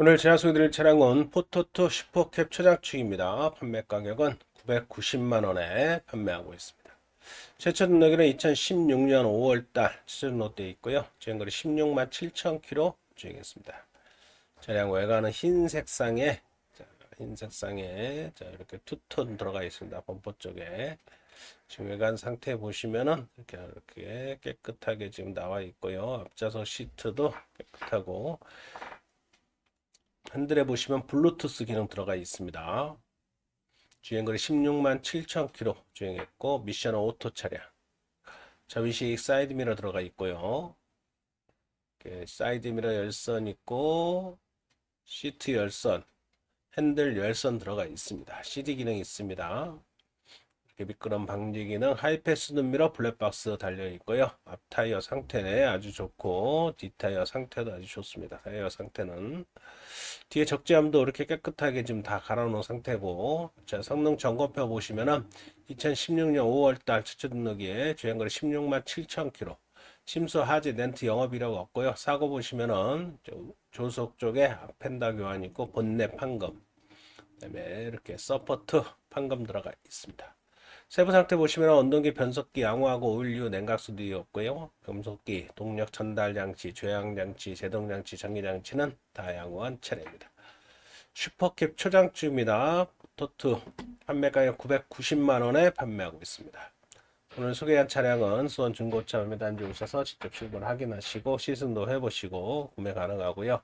오늘 제가 소개드릴 차량은 포토2 슈퍼캡 초장축입니다. 판매 가격은 990만 원에 판매하고 있습니다. 최초 등록일은 2016년 5월달 최초 등록되어 있고요. 주행거리 16만 7천 킬로 주행했습니다. 차량 외관은 흰색상에 자, 흰색상에 자, 이렇게 투톤 들어가 있습니다. 범퍼 쪽에 지금 외관 상태 보시면은 이렇게 이렇게 깨끗하게 지금 나와 있고요. 앞좌석 시트도 깨끗하고 핸들에 보시면 블루투스 기능 들어가 있습니다. 주행거리 16만 7천 킬로 주행했고 미션은 오토 차량. 접이식 사이드 미러 들어가 있고요. 이렇게 사이드 미러 열선 있고 시트 열선, 핸들 열선 들어가 있습니다. CD 기능 있습니다. 미끄럼 방지 기능, 하이패스 눈미러 블랙박스 달려 있고요. 앞 타이어 상태 아주 좋고 뒷 타이어 상태도 아주 좋습니다. 타이어 상태는 뒤에 적재함도 이렇게 깨끗하게 지금 다 갈아놓은 상태고 자 성능 점검표 보시면은 2016년 5월달 최초 등록일에 주행거리 16만 7천 킬로 심수 하지 렌트 영업 이력 없고요 사고 보시면은 저 조속 쪽에 펜다 교환 있고 본넷 판금 그다음에 이렇게 서포트 판금 들어가 있습니다 세부 상태 보시면 언동기, 변속기, 양호하고 오일류, 냉각수도 없고요. 금속기, 동력 전달 장치, 조향 장치, 제동 장치, 전기 장치는 다 양호한 차량입니다. 슈퍼캡 초장주입니다. 토트 판매 가격 990만 원에 판매하고 있습니다. 오늘 소개한 차량은 수원 중고차 매단지 오셔서 직접 실물 확인하시고 시승도 해보시고 구매 가능하고요.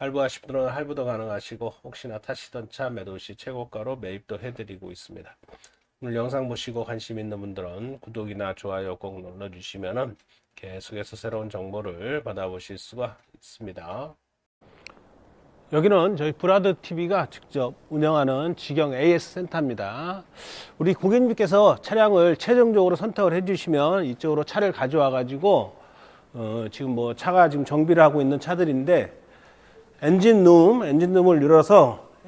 할부하실 분은 할부도 가능하시고 혹시나 타시던 차 매도 시 최고가로 매입도 해드리고 있습니다. 오늘 영상 보시고 관심 있는 분들은 구독이나 좋아요 꼭 눌러주시면 계속해서 새로운 정보를 받아보실 수가 있습니다. 여기는 저희 브라드 TV가 직접 운영하는 직영 AS 센터입니다. 우리 고객님께서 차량을 최종적으로 선택을 해주시면 이쪽으로 차를 가져와 가지고 어, 지금 뭐 차가 지금 정비를 하고 있는 차들인데 엔진 룸, 엔진 룸을 열어서